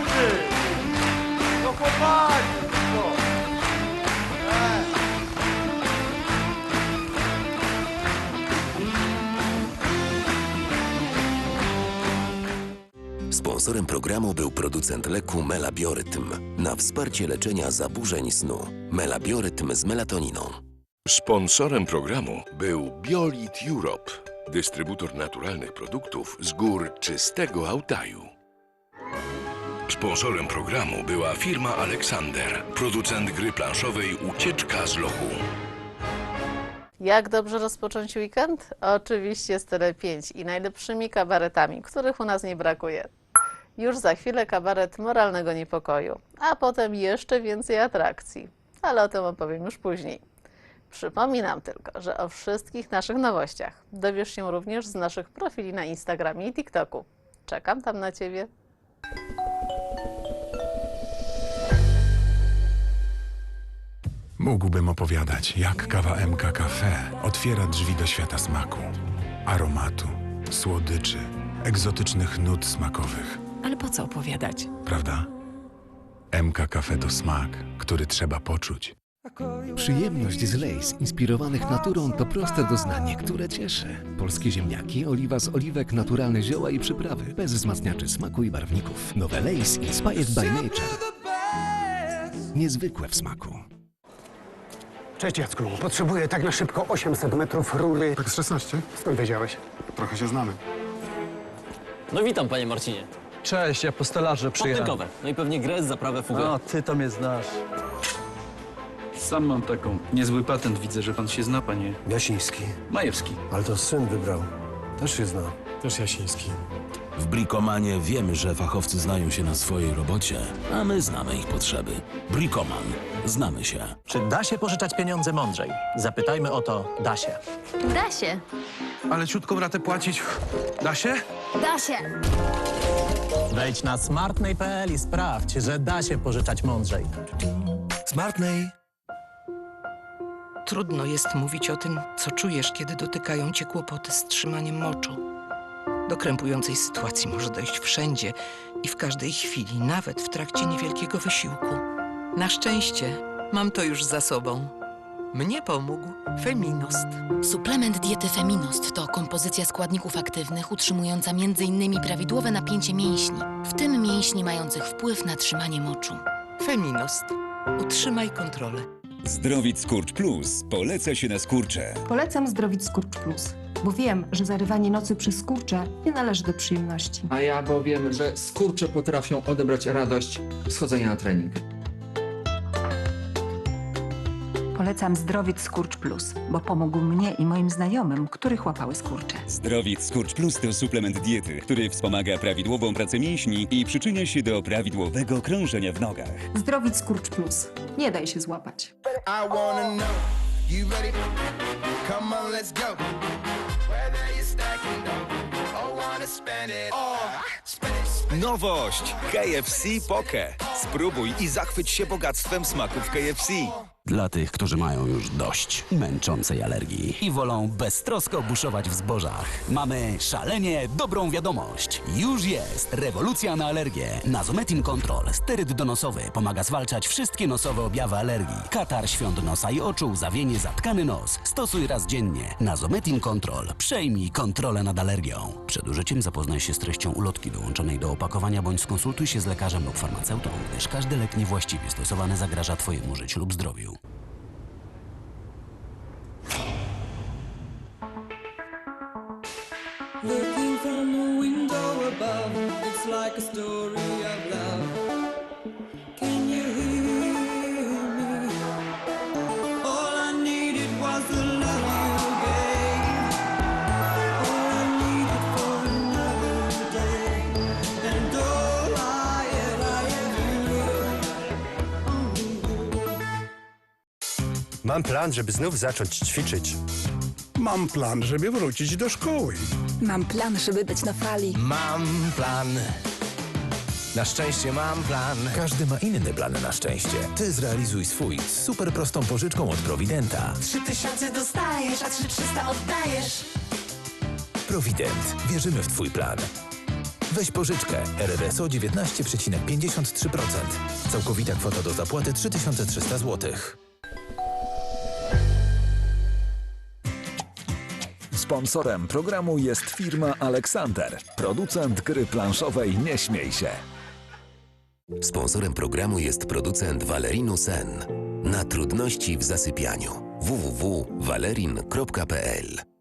chłopacy! No chłopacy! Sponsorem programu był producent leku Melabiorytm na wsparcie leczenia zaburzeń snu. Melabiorytm z melatoniną. Sponsorem programu był Biolit Europe, dystrybutor naturalnych produktów z gór czystego Altaju. Sponsorem programu była firma Alexander, producent gry planszowej Ucieczka z lochu. Jak dobrze rozpocząć weekend? Oczywiście z Tele 5 i najlepszymi kabaretami, których u nas nie brakuje. Już za chwilę kabaret moralnego niepokoju, a potem jeszcze więcej atrakcji, ale o tym opowiem już później. Przypominam tylko, że o wszystkich naszych nowościach dowiesz się również z naszych profili na Instagramie i TikToku. Czekam tam na Ciebie. Mógłbym opowiadać, jak kawa MK Cafe otwiera drzwi do świata smaku, aromatu, słodyczy, egzotycznych nut smakowych, Ale po co opowiadać? prawda? MK Cafe to smak, który trzeba poczuć. Przyjemność z Lays inspirowanych naturą to proste doznanie, które cieszy. Polskie ziemniaki, oliwa z oliwek, naturalne zioła i przyprawy, bez wzmacniaczy smaku i barwników. Nowe Lays Inspired by Nature. Niezwykłe w smaku. Cześć Jacku, potrzebuję tak na szybko 800 metrów rury. Tak z 16? Skąd wiedziałeś? Trochę się znamy. No witam, panie Marcinie. Cześć, ja po stolarze przyjechałem. Podtynkowe. No i pewnie grę z zaprawę fugę. A, ty to mnie znasz. Sam mam taką. Niezły patent, widzę, że pan się zna, panie Jasiński. Majewski. Ale to syn wybrał. Też się zna. Też Jasiński. W Brikomanie wiemy, że fachowcy znają się na swojej robocie, a my znamy ich potrzeby. Brikoman. Znamy się. Czy da się pożyczać pieniądze mądrzej? Zapytajmy o to da się. Da się. Ale ciutką ratę płacić da się? Da się. Wejdź na smartnej.pl i sprawdź, że da się pożyczać mądrzej. Smartnej. Trudno jest mówić o tym, co czujesz, kiedy dotykają cię kłopoty z trzymaniem moczu. Do krępującej sytuacji może dojść wszędzie i w każdej chwili, nawet w trakcie niewielkiego wysiłku. Na szczęście mam to już za sobą. Mnie pomógł Feminost. Suplement diety Feminost to kompozycja składników aktywnych utrzymująca m.in. prawidłowe napięcie mięśni, w tym mięśni mających wpływ na trzymanie moczu. Feminost. Utrzymaj kontrolę. Zdrowit Skurcz Plus. Poleca się na skurcze. Polecam Zdrowit Skurcz Plus, bo wiem, że zarywanie nocy przez skurcze nie należy do przyjemności. A ja bo wiem, że skurcze potrafią odebrać radość z chodzenia na trening. Polecam Zdrowit Skurcz Plus, bo pomógł mnie i moim znajomym, których łapały skurcze. Zdrowit Skurcz Plus to suplement diety, który wspomaga prawidłową pracę mięśni i przyczynia się do prawidłowego krążenia w nogach. Zdrowit Skurcz Plus. Nie daj się złapać. Nowość! KFC Poke. Spróbuj i zachwyć się bogactwem smaków KFC. Dla tych, którzy mają już dość męczącej alergii i wolą beztrosko buszować w zbożach, mamy szalenie dobrą wiadomość. Już jest rewolucja na alergię. Nazometin Control, steryd donosowy, pomaga zwalczać wszystkie nosowe objawy alergii. Katar, świąt nosa i oczu, zawienie, zatkany nos. Stosuj raz dziennie. Nazometin Control. Przejmij kontrolę nad alergią. Przed użyciem zapoznaj się z treścią ulotki dołączonej do opakowania bądź skonsultuj się z lekarzem lub farmaceutą, gdyż każdy lek niewłaściwie stosowany zagraża Twojemu życiu lub zdrowiu. Can Mam plan, żeby znów zacząć ćwiczyć. Mam plan, żeby wrócić do szkoły. Mam plan, żeby być na fali. Mam plan. Na szczęście mam plan. Każdy ma inny plan na szczęście. Ty zrealizuj swój z super prostą pożyczką od Providenta. 3000 dostajesz, a 3300 oddajesz. Provident. Wierzymy w Twój plan. Weź pożyczkę RRSO 19,53%. Całkowita kwota do zapłaty 3300 zł. Sponsorem programu jest firma Aleksander, producent gry planszowej Nie śmiej się. Sponsorem programu jest producent Valerinu Sen. Na trudności w zasypianiu. www.valerin.pl